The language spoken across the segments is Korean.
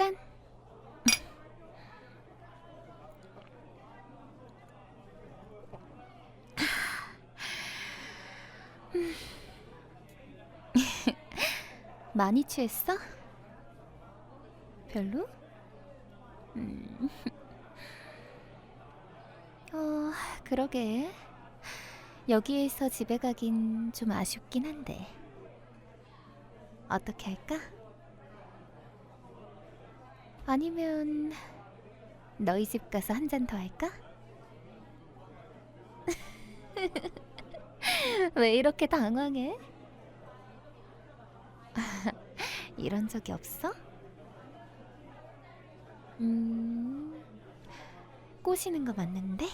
짠. 많이 취했어? 별로? 음. 어, 그러게. 여기에서 집에 가긴 좀 아쉽긴 한데. 어떻게 할까? 아니면 너희 집 가서 한 잔 더 할까? 왜 이렇게 당황해? 이런 적이 없어? 음, 꼬시는 거 맞는데?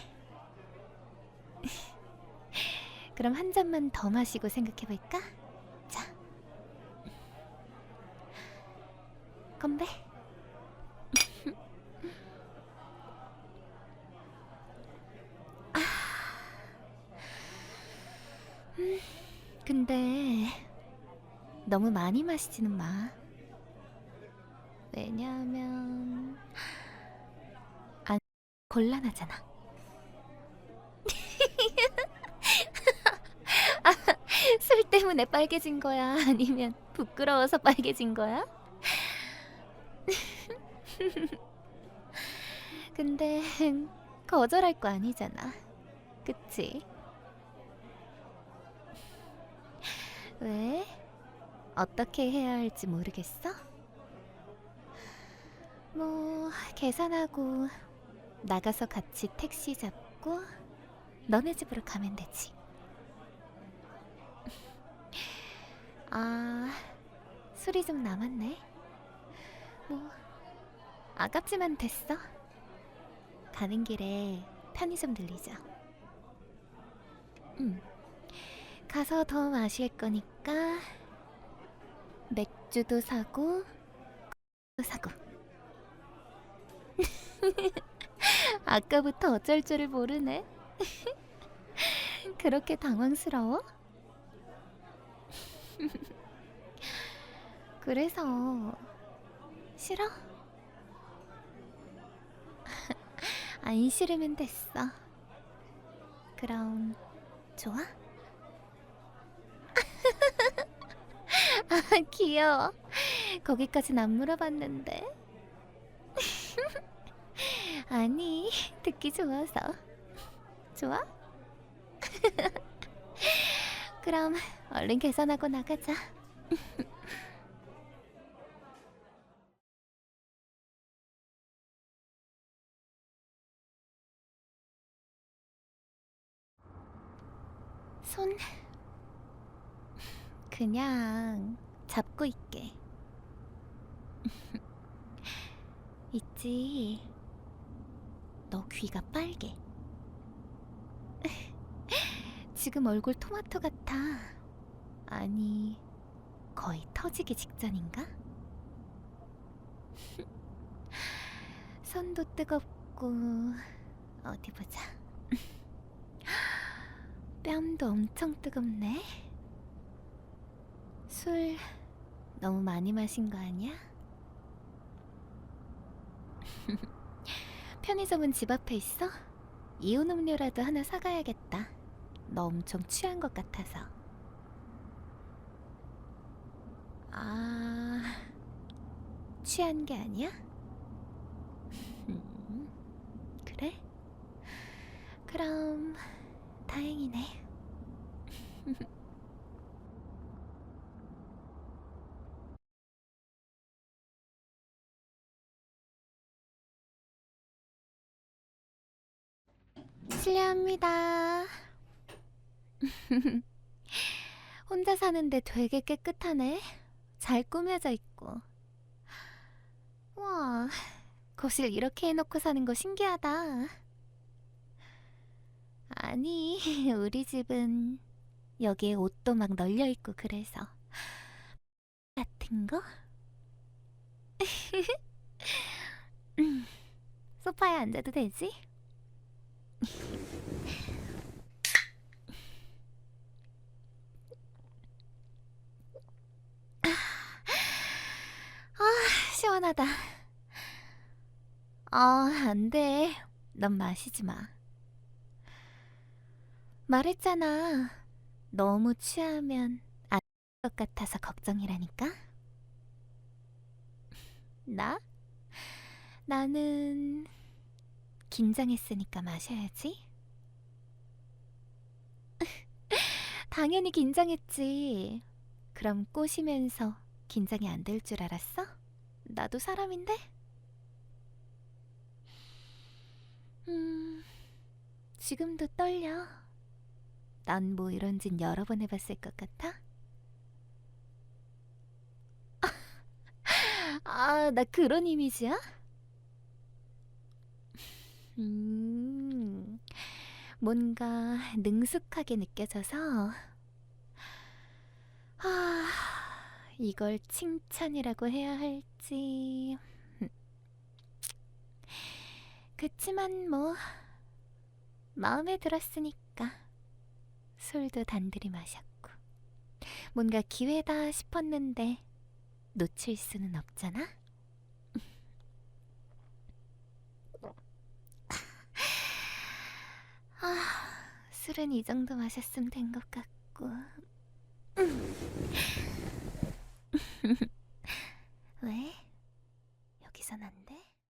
그럼 한 잔만 더 마시고 생각해볼까? 자, 건배. 근데 너무 많이 마시지는 마. 왜냐하면 안 곤란하잖아. 아, 술 때문에 빨개진 거야? 아니면 부끄러워서 빨개진 거야? 근데 거절할 거 아니잖아. 그치? 왜? 어떻게 해야 할지 모르겠어? 뭐 계산하고 나가서 같이 택시 잡고 너네 집으로 가면 되지. 아, 술이 좀 남았네. 뭐 아깝지만 됐어. 가는 길에 편의점 들리자. 응. 가서 더 마실 거니까 맥주도 사고 도 사고. 아까부터 어쩔 줄을 모르네. 그렇게 당황스러워? 그래서 싫어? 안 싫으면 됐어. 그럼 좋아? 귀여워. 거기까진 안 물어봤는데. 아니 듣기 좋아서. 좋아? 그럼 얼른 계산하고 나가자. 손 그냥 잡고 있게. 있지. 너 귀가 빨개. 지금 얼굴 토마토 같아. 아니, 거의 터지기 직전인가? 손도 뜨겁고, 어디 보자. 뺨도 엄청 뜨겁네. 술 너무 많이 마신 거 아니야? 편의점은 집 앞에 있어? 이온 음료라도 하나 사가야겠다. 너 엄청 취한 것 같아서. 아, 취한 게 아니야? 음, 그래? 그럼 다행이네. 실례합니다. 혼자 사는데 되게 깨끗하네. 잘 꾸며져 있고. 와, 거실 이렇게 해놓고 사는 거 신기하다. 아니, 우리 집은 여기에 옷도 막 널려 있고 그래서 같은 거? 음, 소파에 앉아도 되지? 아, 시원하다. 아, 안 돼. 넌 마시지 마. 말했잖아. 너무 취하면 안 될 것 같아서 걱정이라니까. 나? 나는 긴장했으니까 마셔야지. 당연히 긴장했지. 그럼 꼬시면서 긴장이 안 될 줄 알았어? 나도 사람인데? 음, 지금도 떨려. 난 뭐 이런 짓 여러 번 해봤을 것 같아? 아, 나 그런 이미지야? 음, 뭔가 능숙하게 느껴져서, 아, 이걸 칭찬이라고 해야 할지. 그치만 뭐, 마음에 들었으니까 술도 단들이 마셨고, 뭔가 기회다 싶었는데, 놓칠 수는 없잖아? 아, 술은 이 정도 마셨으면 된 것 같고. 왜? 여기선 안